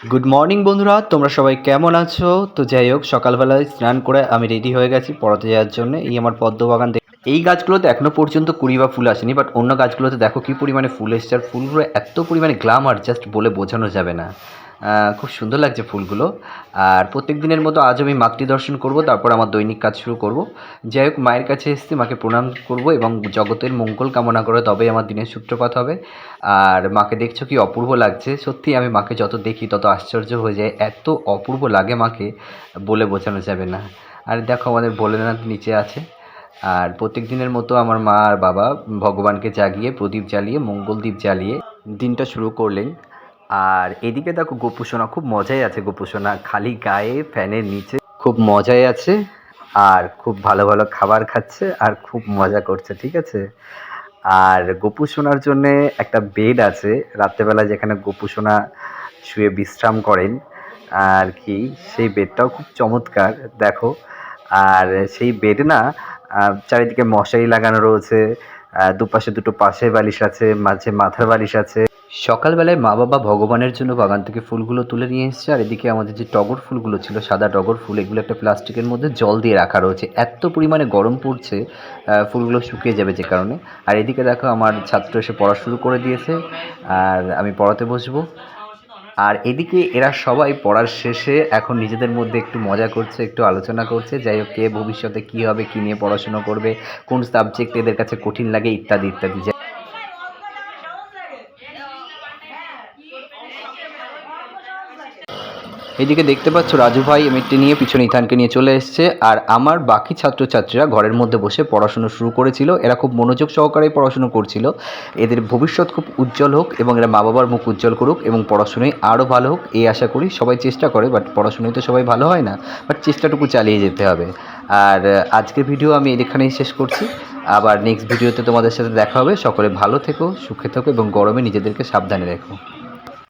Good morning বন্ধুরা। তোমরা সবাই কেমন আছো? তো যাই হোক, সকালবেলায় স্নান করে আমি রেডি হয়ে গেছি পড়াতে যাওয়ার জন্য। এই আমার পদ্ম বাগান এই গাছগুলোতে এখনও পর্যন্ত কুড়ি বা ফুল আসেনি বাট অন্য গাছগুলোতে দেখো কি পরিমাণে ফুল এসছে। আর ফুলগুলো এত পরিমাণে গ্লামার জাস্ট বলে বোঝানো যাবে না। খুব সুন্দর লাগছে ফুলগুলো। আর প্রত্যেক দিনের মতো আজ আমি মাতৃ দর্শন করব, তারপর আমার দৈনিক কাজ শুরু করব। যাই হোক, মায়ের কাছে এসেছি, মাকে প্রণাম করব এবং জগতের মঙ্গল কামনা করে তবেই আমার দিনের সূত্রপাত হবে। আর মাকে দেখছ কি অপূর্ব লাগছে। সত্যি আমি মাকে যত দেখি তত আশ্চর্য হয়ে যায় এত অপূর্ব লাগে মাকে বলে বোঝানো যাবে না। আর দেখো আমাদের ভোলেনাথ নিচে আছে। আর প্রত্যেক দিনের মতো আমার মা আর বাবা ভগবানকে জাগিয়ে, প্রদীপ জ্বালিয়ে, মঙ্গলদীপ জ্বালিয়ে দিনটা শুরু করলেন। আর এদিকে দেখো গোপুসোনা খুব মজাই আছে গোপুসোনা খালি গায়ে ফ্যানের নিচে খুব মজাই আছে। আর খুব ভালো ভালো খাবার খাচ্ছে আর খুব মজা করছে ঠিক আছে? আর গোপু সোনার জন্যে একটা বেড আছে রাত্রেবেলা যেখানে গোপু সোনা শুয়ে বিশ্রাম করেন আর কি সেই বেডটাও খুব চমৎকার দেখো। আর সেই বেড না চারিদিকে মশারি লাগানো রয়েছে দুপাশে দুটো পাশে বালিশ আছে মাঝে মাথার বালিশ আছে। সকালবেলায় মা বাবা ভগবানের জন্য বাগান থেকে ফুলগুলো তুলে নিয়ে এসেছে, আর এদিকে আমাদের যে টগর ফুলগুলো ছিল, সাদা টগর ফুল, এগুলো একটা প্লাস্টিকের মধ্যে জল দিয়ে রাখা রয়েছে। এত পরিমাণে গরম পড়ছে ফুলগুলো শুকিয়ে যাবে যে কারণে। আর এদিকে দেখো আমার ছাত্র এসে পড়া শুরু করে দিয়েছে, আর আমি পড়াতে বসবো। আর এদিকে এরা সবাই পড়ার শেষে এখন নিজেদের মধ্যে একটু মজা করছে, একটু আলোচনা করছে, যাই হোক কে ভবিষ্যতে কী হবে, কী নিয়ে পড়াশুনো করবে, কোন সাবজেক্ট এদের কাছে কঠিন লাগে, ইত্যাদি ইত্যাদি। এদিকে দেখতে পাচ্ছ রাজু ভাই এমএটি নিয়ে পিছনে ইথানকে নিয়ে চলে এসেছে। আর আমার বাকি ছাত্রছাত্রীরা ঘরের মধ্যে বসে পড়াশুনো শুরু করেছিল। এরা খুব মনোযোগ সহকারে পড়াশুনো করছিল। এদের ভবিষ্যৎ খুব উজ্জ্বল হোক এবং এরা মা বাবার মুখ উজ্জ্বল করুক এবং পড়াশুনোয় আরও ভালো হোক, এই আশা করি। সবাই চেষ্টা করে, বাট পড়াশুনোয় তো সবাই ভালো হয় না। বাট চেষ্টাটুকু চালিয়ে যেতে হবে। আর আজকের ভিডিও আমি এখানেই শেষ করছি। আবার নেক্সট ভিডিওতে তোমাদের সাথে দেখা হবে। সকলে ভালো থেকো, সুখে থেকো এবং গরমে নিজেদেরকে সাবধানে রেখো।